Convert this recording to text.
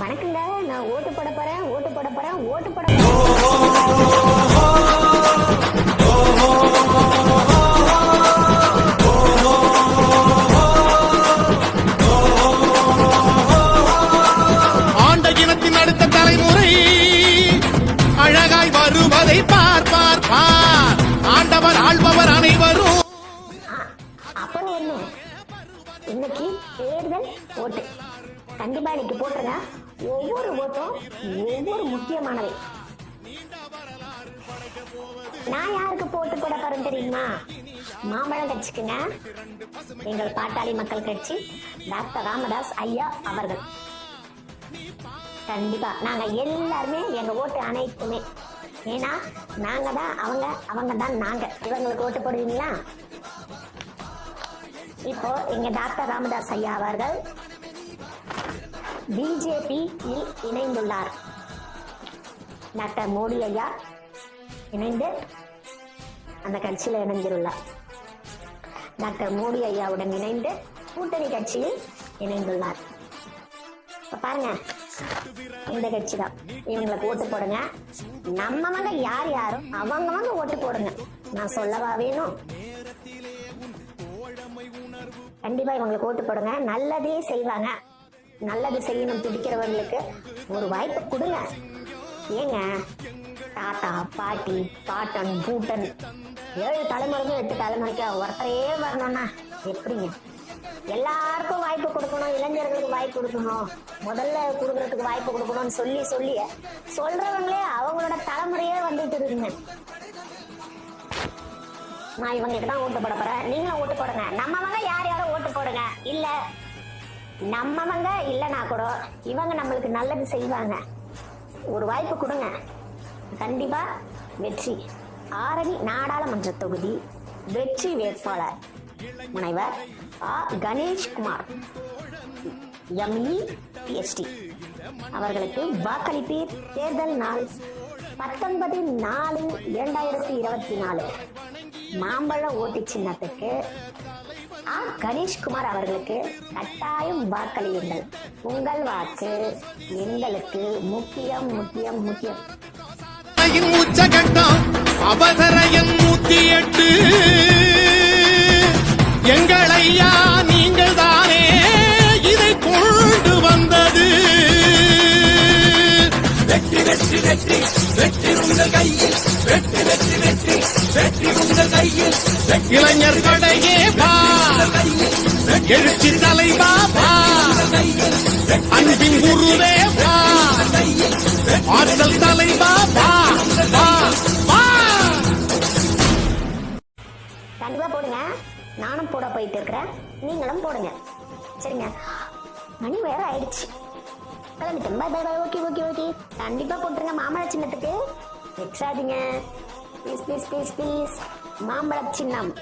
வணக்கங்க நான் ஓட்டு போட போறேன் ஓட்டு போட போறேன் ஓட்டு போட ஆண்ட இனத்தின் அடுத்த தலைமுறை அழகாய் வருவதை பார் பார் பார். ஆண்டவர் ஆள்பவர் அனைவரும். அப்போ என்ன இன்னைக்கு தேர்தல் ஓட்டு. கண்டிப்பா இன்னைக்கு போட்டுருங்க. ஒவ்வொரு ஓட்டும் ஒவ்வொரு முக்கியமானவை. நான் யாருக்கு போட்டு போட போறேன் தெரியுமா? மாம்பழம் கட்சிக்குங்க. எங்கள் பாட்டாளி மக்கள் கட்சி டாக்டர் ராமதாஸ் ஐயா அவர்கள். கண்டிப்பா. நாங்க எல்லாருமே எங்க ஓட்டு அனைத்துமே. ஏன்னா நாங்க தான் அவங்க அவங்க தான் நாங்க. இவங்களுக்கு ஓட்டு போடுவீங்களா? இப்போ எங்க டாக்டர் ராமதாஸ் ஐயா அவர்கள் பிஜேபியில் இணைந்துள்ளார். டாக்டர் மோடி ஐயா இணைந்து அந்த கட்சியில் இணைந்துள்ளார் டாக்டர் மோடி ஐயாவுடன் இணைந்து கூட்டணி கட்சியில் இணைந்துள்ளார். பாருங்க இந்த கட்சி தான். இவங்களுக்கு ஓட்டு போடுங்க. நம்மவங்க யார் யாரும் அவங்கவங்க ஓட்டு போடுங்க. நான் சொல்லவா வேணும்? கண்டிப்பா இவங்களுக்கு ஓட்டு போடுங்க. நல்லதே செய்வாங்க. நல்லது செய்யணும் துடிக்கிறவங்களுக்கு ஒரு வாய்ப்பு கொடுங்க. ஏங்க தாத்தா பாட்டி பாட்டன் பூட்டன் ஏழு தலைமுறைக்கும் எட்டு தலைமுறைக்கு ஒருத்தரே வரணும்னா எப்படிங்க? எல்லாருக்கும் வாய்ப்பு கொடுக்கணும் இளைஞர்களுக்கு வாய்ப்பு கொடுக்கணும் முதல்ல கொடுக்கறதுக்கு வாய்ப்பு கொடுக்கணும்னு சொல்லி சொல்லி சொல்றவங்களே அவங்களோட தலைமுறையே வந்துட்டு இருக்குங்க. நான் இவங்களுக்கு தான் ஓட்டு போட போறேன். நீங்களும் ஓட்டு போடுங்க. நம்ம யார் யாரும் ஓட்டு போடுங்க. இல்ல நம்மவங்க இல்லைனா கூட இவங்க நம்மளுக்கு நல்லது செய்வாங்க. ஒரு வாய்ப்பு கொடுங்க. கண்டிப்பா வெற்றி. ஆரணி நாடாளுமன்ற தொகுதி வெற்றி வேட்பாளர். முனைவர் ஆ. கணேஷ்குமார். எம்இ. பிஎஸ்டி அவர்களுக்கு வாக்களிப்பீர் தேர்தல் நாள் பத்தொன்பது நாலு இரண்டாயிரத்தி இருபத்தி நாலு. மாம்பழ ஓட்டு சின்னத்துக்கு ஆ கணேஷ்குமார் அவர்களுக்கு கட்டாயம் வாக்களியுங்கள். உங்கள் வாக்கு எங்களுக்கு முக்கியம் முக்கியம் முக்கியம். யின் உச்சகட்டம் நூத்தி எட்டு. கையில் இளைஞர் படையே பா எழுச்சி தலைவா பா அன்பின் குருவே வா. ஆற்றல் தலைவா பா பா வா. கண்டிப்பா போடுங்க. நானும் போட போயிட்டு இருக்கிறேன். நீங்களும் போடுங்க. சரிங்க. மணி வேற ஆயிடுச்சு. கிளம்பிட்டேன் bye bye bye. Okay okay okay. கண்டிப்பா போட்டுருங்க. மாம்பழ சின்னத்துக்கு. வெச்சாதீங்க ப்ளீஸ் ப்ளீஸ் ப்ளீஸ் ப்ளீஸ் மாம்பழ சின்னம்.